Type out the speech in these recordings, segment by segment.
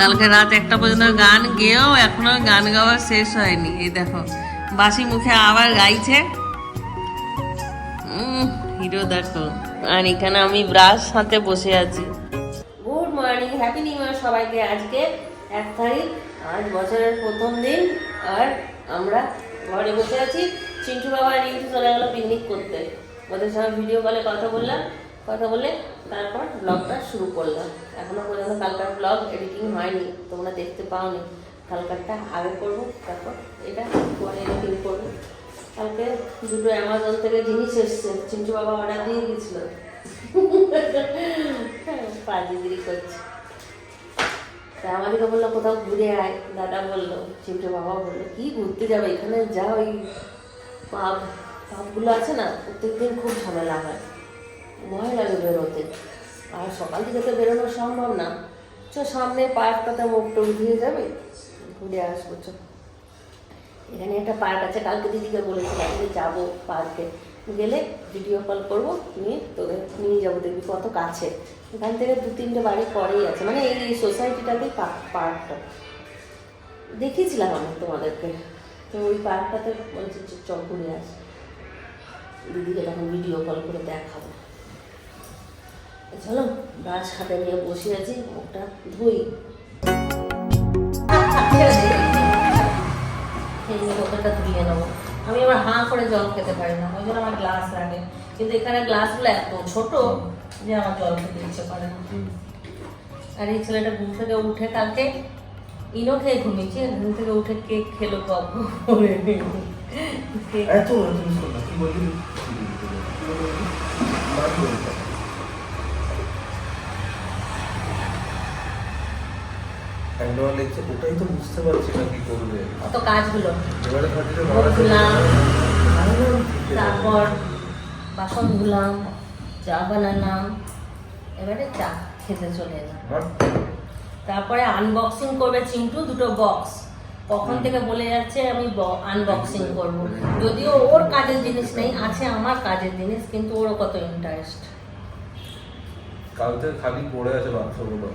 কালকে রাত একটা পর্যন্ত গান গেয়েও এখনও গান গাওয়া শেষ হয়নি। এই দেখো, বাসি মুখে আবার গাইছে। হিরো দেখো। আর এখানে আমি ব্রাশ হাতে বসে আছি। Good morning, happy new year সবাইকে। আজকে এক তারিখ, আজ বছরের প্রথম দিন, আর আমরা ঘরে বসে আছি। চিন্টু বাবা রিন্টু চলে গেলো পিকনিক করতে। ওদের সঙ্গে ভিডিও কলে কথা বললাম। কথা বলে তারপর ব্লগটা শুরু করলাম। এখনও পর্যন্ত কালকার ব্লগ এডিটিং হয়নি, তোমরা দেখতে পাওনি। কালকারটা আগে করব, তারপর এটা পরে এডিটিং করব। কালকে দুটো অ্যামাজন থেকে জিনিস এসছে, চিন্টু বাবা অর্ডার দিয়ে গেছিল পাজিগিরি করছে। তা আমাদেরকে বলল, কোথাও ঘুরে আয়। দাদা বলল, চিন্টু বাবা বলল, কি ঘুরতে যাবে? এখানে যা ওই পাপ পাপগুলো আছে না প্রত্যেক দিন খুব ঝামেলা হয়। ভয় লাগে বেরোতে। আর সকাল থেকে তো বেরোনো সম্ভব না। চ সামনে পার্কটাতে টুক উঠিয়ে যাবে, ঘুরে আসব, চ। এখানে একটা পার্ক আছে, কালকে দিদিকে বলেছিলাম যে যাব পার্কে। গেলে ভিডিও কল করব, নিয়ে তোকে নিয়ে যাব, দেখবি কত কাছে। এখান থেকে দু তিনটে বাড়ি পরেই আছে মানে এই সোসাইটিটাতেই পার্কটা। দেখিয়েছিলাম আমি তোমাদেরকে। তো ওই পার্কটাতে বলছি চল ঘুরে আস। দিদিকে তখন ভিডিও কল করে দেখাবো। চলো ব্রাশ হাতে নিয়ে বসে আছি মুখটা ধুই। সেই ধুয়ে নেব। আমি আবার হাঁ করে জল খেতে পারি না ওই জন্য আমার গ্লাস লাগে। কিন্তু এখানে গ্লাসগুলো এত ছোট যে আমার জল খেতে ইচ্ছে করে না। আর এই ছেলেটা ঘুম থেকে উঠে কালকে ইনো খেয়ে ঘুমিয়েছে ঘুম থেকে উঠে কেক খেলো কপ এত কি বললি? ওটাই তো বুঝতে পারছি না কি করবে। অত কাজগুলো। এবারে ধুলাম তারপর বাসন ধুলাম চা বানালাম এবারে চা খেতে চলে এলাম। তারপরে আনবক্সিং করবে চিন্টু দুটো বক্স কখন থেকে বলে যাচ্ছে আমি আনবক্সিং করব। যদিও ওর কাজের জিনিস নেই আছে আমার কাজের জিনিস কিন্তু ওরও কত ইন্টারেস্ট কাল থেকে খালি পড়ে আছে বাক্সগুলো।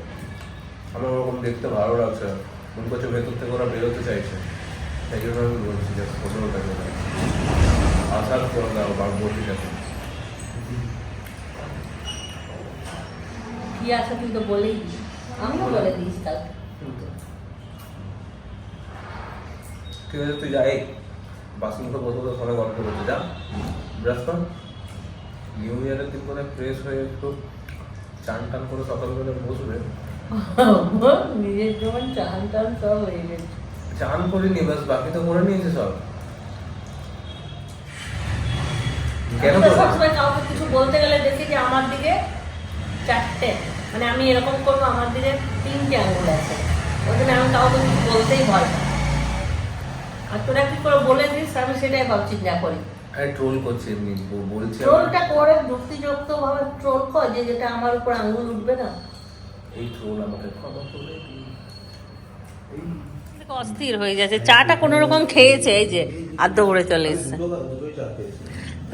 আমার ওরকম দেখতে ভালো লাগছে। মনে করছে ভেতর থেকে ওরা বেরোতে চাইছে। সেই জন্য আমি বলছি যে পনেরো টাকা। আসার পর দাও বাঘ বলছি দেখো কি আছে তুই তো বলেই আমিও বলে দিস কালকে ঠিক আছে তুই যাই বাসন বসে বসে ফোনে গল্প করতে যা। ব্রাশ কর। নিউ ইয়ারের দিন করে ফ্রেশ হয়ে একটু চান টান করে সকালবেলা বসবে। নিজের চান টান সব হয়ে গেছে। চান করিনি বাস বাকি তো করে নিয়েছে সব। কেন সবসময় কাউকে কিছু বলতে গেলে দেখি যে আমার দিকে চারটে মানে আমি এরকম করব আমার দিকে তিনটে আঙুল আছে। ওই জন্য আমি কাউকে কিছু বলতেই ভয় আর তোরা কি করে বলে দিস আমি সেটাই ভাবছি যা করি। আরে ট্রোল করছি এমনি বলছি। ট্রোলটা করে যুক্তিযুক্ত ভাবে ট্রোল কর যে যেটা আমার উপর আঙুল উঠবে না। এই আমাকে ক্ষমা করে দিন। এই অস্থির হয়ে যাচ্ছে। চাটা কোনো রকম খেয়েছে এই যে আদ্য করে চলে এসছে।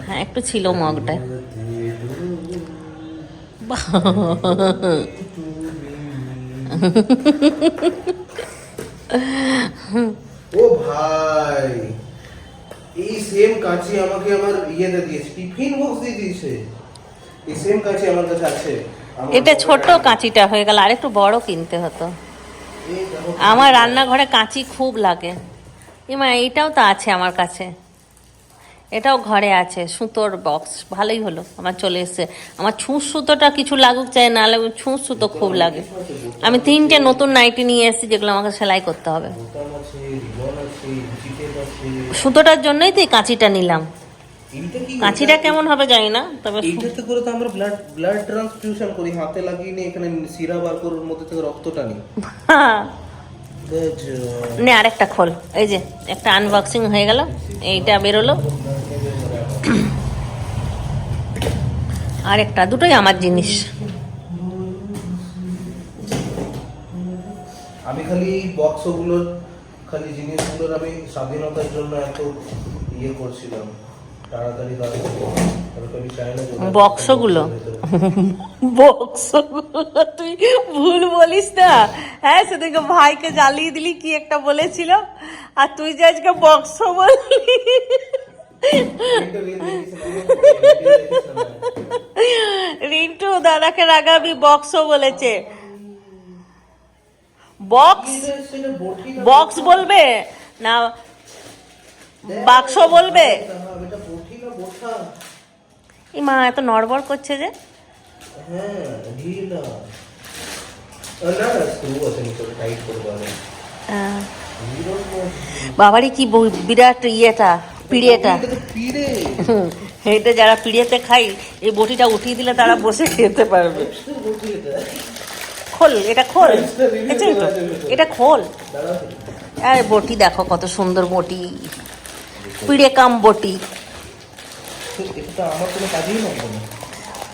হ্যাঁ একটু ছিল মগটায় বাহ। ও ভাই এই সেম কাঁচি আমাকে আমার ইয়েতে দিয়েছে। টিফিন বক্স দিয়ে দিয়েছে। এই সেম কাঁচি আমার কাছে আছে। এটা ছোট কাঁচিটা হয়ে গেল, আরেকটু বড় কিনতে হতো। আমার রান্নাঘরে কাঁচি খুব লাগে। এমা এইটাও তো আছে আমার কাছে। এটাও ঘরে আছে, সুতোর বক্স ভালোই হলো। আমার চলে এসছে। আমার ছুঁচ সুতোটা কিছু লাগুক চাই না লাগুক ছুঁচ সুতো খুব লাগে। আমি তিনটে নতুন নাইটি নিয়ে এসেছি, যেগুলো আমাকে সেলাই করতে হবে। সুতোটার জন্যই তো এই কাঁচিটা নিলাম। কাঁচিটা কেমন হবে জানি না তবে এইটাতে করে তো আমরা ব্লাড ব্লাড ট্রান্সফিউশন করি হাতে লাগিয়ে নিয়ে এখানে সিরা বার করে ওর মধ্যে থেকে রক্তটা নিই হ্যাঁ গজব। নে আরেকটা খোল এই যে একটা আনবক্সিং হয়ে গেল এইটা বেরোলো। আরেকটা দুটোই আমার জিনিস। আমি খালি এই বক্সগুলোর খালি জিনিসগুলোর আমি স্বাধীনতার জন্য এত ইয়ে করছিলাম। তাড়াতাড়ি দাও চাই না বক্সগুলো। বক্সগুলো তুই ভুল বলিস না। হ্যাঁ সেদিনকে ভাইকে জ্বালিয়ে দিলি কি একটা বলেছিল। আর তুই যে আজকে বক্স বললি। রিন্টু দাদাকে রাগাবি বক্স বলেছে। বক্স? বক্স বলবে? না বাক্স বলবে এটা এটা বটি না বোঠা এই মা এত নড়বড় করছে যে। হ্যাঁ বাবারই কি বিরাট ইয়েটা পিড়িয়েটা এটা যারা পিড়িয়েতে খাই এই বটিটা উঠিয়ে দিলে তারা বসে খেতে পারবে। খোল এটা খোল। এটা খোল। আরে বটি দেখো কত সুন্দর বটি। পিড়ে কাম বটি। এটা তো আমার কোনো কাজেই লাগবে না।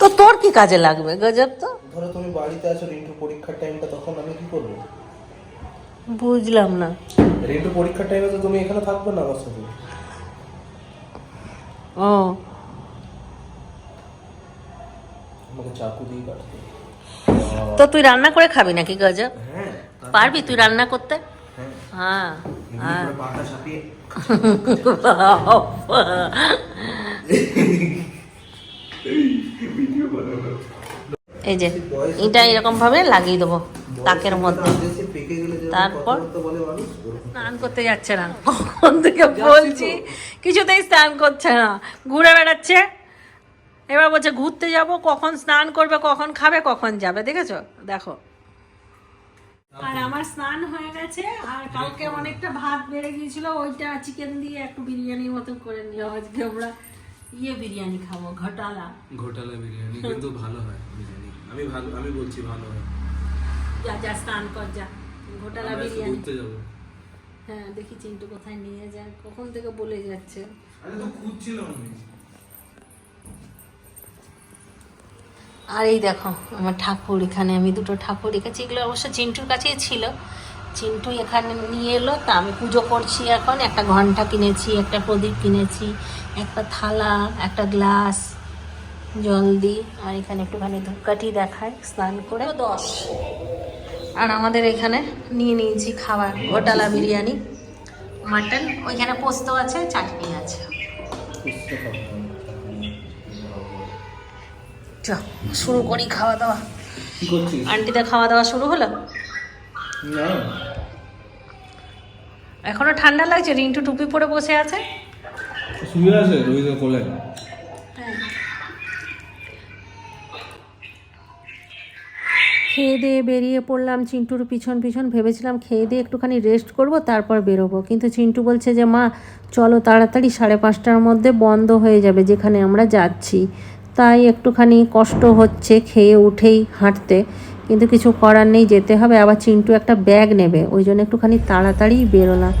তো তোর কি কাজে লাগবে? গজব তো। ধরো তুমি বাড়িতে আছো রিন্টু পরীক্ষার টাইমটা তখন আমি কি করব? বুঝলাম না। রিন্টু পরীক্ষার টাইমে তো তুমি এখানে থাকবে না আমার সাথে। ও। আমাকে চাকু দিয়ে কাটতে। তো তুই রান্না করে খাবি নাকি গজব? হ্যাঁ পারবি তুই রান্না করতে? হ্যাঁ। হ্যাঁ এই যে, এটা এরকম ভাবে লাগিয়ে দেবো, তাকের মধ্যে। তারপর? স্নান করতে যাচ্ছে না। কখন থেকে বলছি, কিছুতেই স্নান করছে না। ঘুরে বেড়াচ্ছে। এবার বলছে, ঘুরতে যাব, কখন স্নান করবে, কখন খাবে, কখন যাবে, দেখেছ? দেখো। আর আমার স্নান হয়ে গেছে, আর কালকে অনেকটা ভাত বেড়ে গিয়েছিল, ওইটা চিকেন দিয়ে একটু বিরিয়ানির মতো করে নিও আজকে আমরা। ইয়ে বিরিয়ানি খাব ঘটালা। ঘোটালা বিরিয়ানি কিন্তু ভালো হয় আমি জানি আমি ভালো আমি বলছি ভালো হয়। যা যা স্নান কর যা। ঘটালা বিরিয়ানি। ঘুরতে যাব। হ্যাঁ দেখি চিন্টু কোথায় নিয়ে যায় কখন থেকে বলে যাচ্ছে। আরে তো খুঁজছিলাম আমি। আর এই দেখো আমার ঠাকুর এখানে আমি দুটো ঠাকুর রেখেছি এগুলো অবশ্য চিন্টুর কাছেই ছিল। চিন্টু এখানে নিয়ে এলো তা আমি পুজো করছি এখন। একটা ঘণ্টা কিনেছি একটা প্রদীপ কিনেছি একটা থালা একটা গ্লাস জল দিই আর এখানে একটুখানি ধূপকাঠি দেখায় স্নান করে। দশ। আর আমাদের এখানে নিয়ে নিয়েছি খাবার ঘোটালা বিরিয়ানি মাটন ওইখানে পোস্ত আছে চাটনি আছে। চ শুরু করি খাওয়া দাওয়া। আন্টিদের খাওয়া দাওয়া শুরু হলো? না। এখনও ঠান্ডা লাগছে? রিন্টু টুপি পরে বসে আছে? শুয়ে আছে রোহিতের কোলে। খেয়ে দিয়ে বেরিয়ে পড়লাম চিন্টুর পিছন পিছন। ভেবেছিলাম খেয়ে দিয়ে একটুখানি রেস্ট করব তারপর বেরোবো। কিন্তু চিন্টু বলছে যে মা চলো তাড়াতাড়ি সাড়ে পাঁচটার মধ্যে বন্ধ হয়ে যাবে যেখানে আমরা যাচ্ছি। তাই একটুখানি কষ্ট হচ্ছে খেয়ে উঠেই হাঁটতে। কিন্তু কিছু করার নেই, যেতে হবে। আবার চিন্টু একটা ব্যাগ নেবে, ওই জন্য একটুখানি তাড়াতাড়ি বেরোলাম।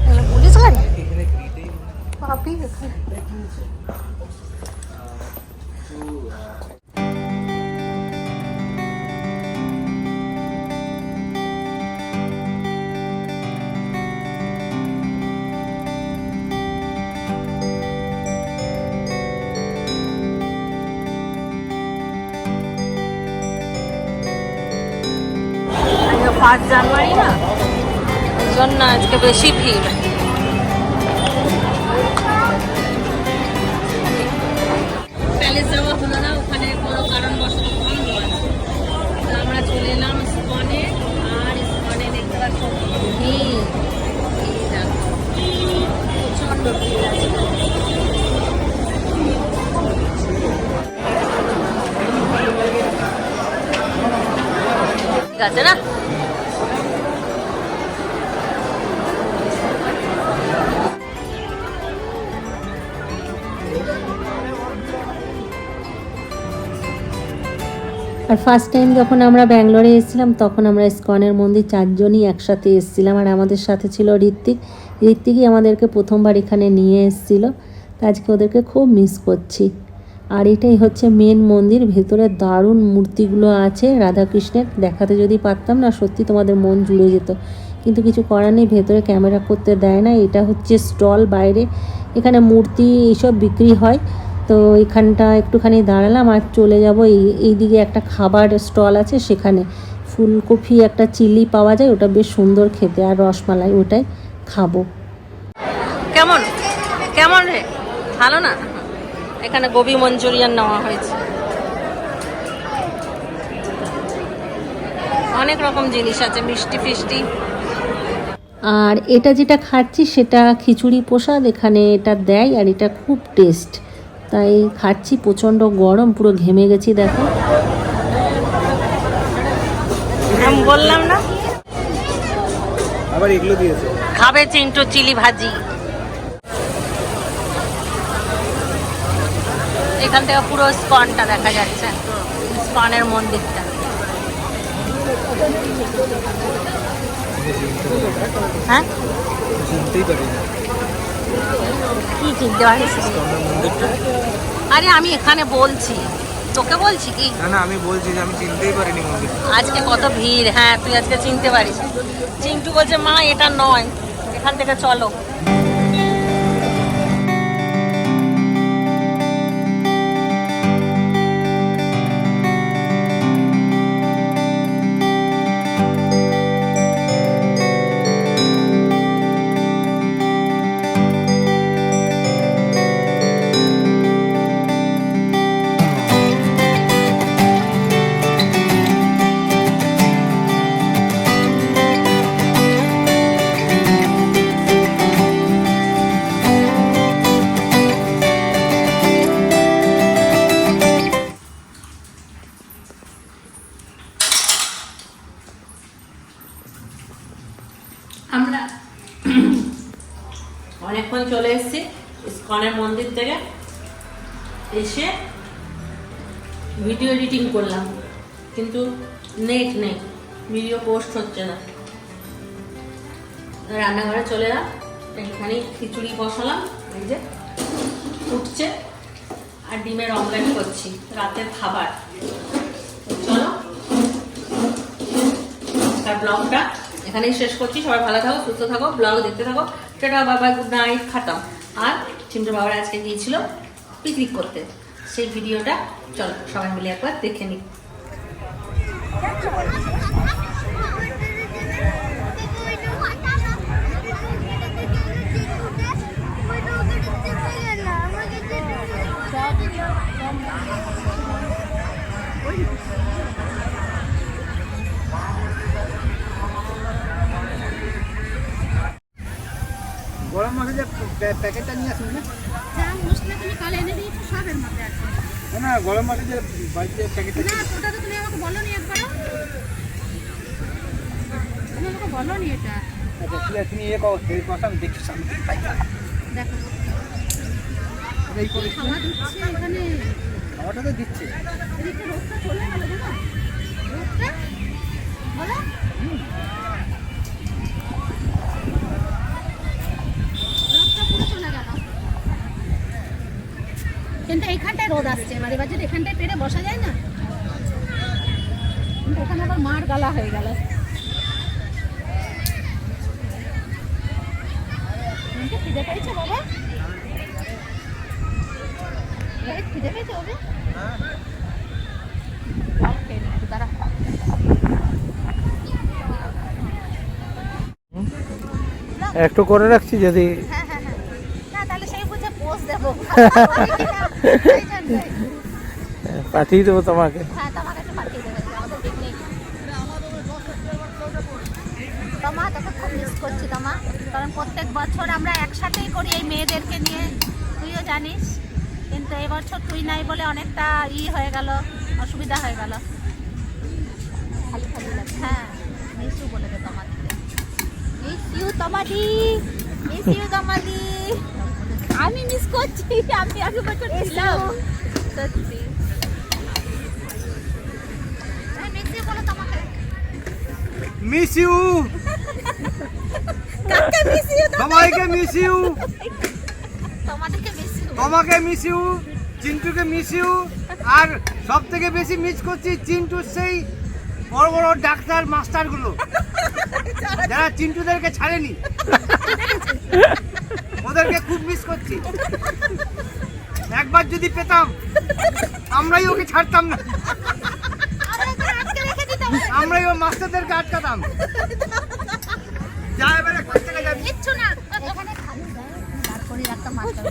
ফার্স্ট জানুয়ারি না? ওই জন্য আজকে বেশি ভিড়। প্যালেস যাওয়া হলো না ওখানে কোনো কারণবশত বন্ধ আছে আমরা চলে এলাম স্কনে আর স্কনে দেখতে পাচ্ছ ভিড়। প্রচণ্ড ভিড় আছে। ঠিক আছে না? আর ফার্স্ট টাইম যখন আমরা ব্যাঙ্গালোরে এসেছিলাম, তখন আমরা ইস্কনের মন্দির চারজনই একসাথে এসেছিলাম। আর আমাদের সাথে ছিল ঋত্বিক। ঋত্বিকই আমাদেরকে প্রথমবার এখানে নিয়ে এসেছিল। তো আজকে ওদেরকে খুব মিস করছি। আর এটাই হচ্ছে মেন মন্দির। ভেতরে দারুণ মূর্তিগুলো আছে রাধাকৃষ্ণের। দেখাতে যদি পারতাম না, সত্যি তোমাদের মন জুড়ে যেত। কিন্তু কিছু করার নেই, ভেতরে ক্যামেরা করতে দেয় না। এটা হচ্ছে স্টল বাইরে। এখানে মূর্তি এইসব বিক্রি হয়। তো এখানটা একটুখানি দাঁড়ালাম আর চলে যাব। এই এইদিকে একটা খাবার স্টল আছে সেখানে ফুলকপি একটা চিলি পাওয়া যায় ওটা বেশ সুন্দর খেতে আর রসমালাই ওটাই খাব। কেমন? কেমন রে? ভালো না? এখানে গোবি মঞ্চুরিয়ান নেওয়া হয়েছে। অনেক রকম জিনিস আছে মিষ্টি ফিষ্টি। আর এটা যেটা খাচ্ছি সেটা খিচুড়ি প্রসাদ এখানে এটা দেয় আর এটা খুব টেস্ট। তাই খাচ্ছি প্রচণ্ড গরম পুরো ঘেমে গেছি দেখো। আমি বললাম না? আবার এগুলো দিয়েছে। খাবে চিন্টু চিলি ভাজি। এখান থেকে পুরো স্পনটা দেখা যাচ্ছে। স্পনের মন্দিরটা। হ্যাঁ? কি চিনতে পারিস আরে আমি এখানে বলছি। তোকে বলছি কি? না না আমি বলছি যে আমি চিনতেই পারিনি মন্দির আজকে কত ভিড় হ্যাঁ তুই আজকে চিনতে পারিস। চিন্টু বলছে মা এটা নয়। এখান থেকে চলো। মন্দির থেকে এসে ভিডিও এডিটিং করলাম। কিন্তু নেট নেই ভিডিও পোস্ট হচ্ছে না। রান্নাঘরে চলে এলাম এখানে খিচুড়ি বসালাম, এই যে উঠছে, আর ডিমের অমলেট করছি, রাতের খাবার। চলো তার ব্লগটা এখানেই শেষ করছি। সবাই ভালো থাকো, সুস্থ থাকো ব্লগ দেখতে থাকো। সেটা বাবা গুড নাইট খাতাম। আর চিমটু বাবার আজকে গিয়েছিল পিকনিক করতে। সেই ভিডিওটা চলো সবাই মিলে একবার দেখে নিই। গরম মাসে যে বাড়িতে প্যাকেটটা না ওটা তো তুমি আমাকে বলো নি একবারও। তুমি আমাকে বলো নি এটা। আচ্ছা তুমি ইয়ে করো এই কথা আমি দেখছি সামনে। দেখো। এই করে খাওয়া দিচ্ছে এখানে। খাওয়াটা তো দিচ্ছে। এদিকে রোদটা চলে গেল জানো রোদটা? বলো। কিন্তু এইখানটায় রোদ আসছে এবার এবার যদি এখানটায় পেরে বসা যায় না? কিন্তু ওখানে আবার মার গালা হয়ে গেল। খিদে পেয়েছে বাবা? এই খিদে পেয়েছে বাবা ওকে একটু একটু করে রাখছি যদি হ্যাঁ হ্যাঁ হ্যাঁ না তাহলে সেই বুঝে পোজ দেবো এই জন্যই। পাঠিয়ে দেবো তোমাকে। হ্যাঁ তোমা তোকে খুব মিস করছি তোমা। কারণ প্রত্যেক বছর আমরা একসাথেই করি এই মেয়েদেরকে নিয়ে। তুইও জানিস কিন্তু এই বছর তুই নাই বলে অনেকটা ই হয়ে গেল অসুবিধা হয়ে গেল। খালি খালি হ্যাঁ মিস ইউ বলে দে তোমাকে। মিস ইউ তোমাদি মিস ইউ তোমাদি। আমি মিস করছি আমি আগের বছর ছিলাম। সত্যি। মিস ইউ মিস ইউ কাকে মিস ইউ সবাইকে মিস ইউ তোমাদেরকে মিস ইউ তোমাকে মিস ইউ চিন্টুকে মিস ইউ আর সব থেকে বেশি মিস করছি চিন্টুর সেই বড় বড় ডাক্তার মাস্টারগুলো। যারা চিন্টুদেরকে ছাড়েনি। ওদেরকে খুব মিস করছি। একবার যদি পেতাম আমরাই ওকে ছাড়তাম না। আমরাই ও মাস্টারদেরকে আটকাতাম। যা মাস্টার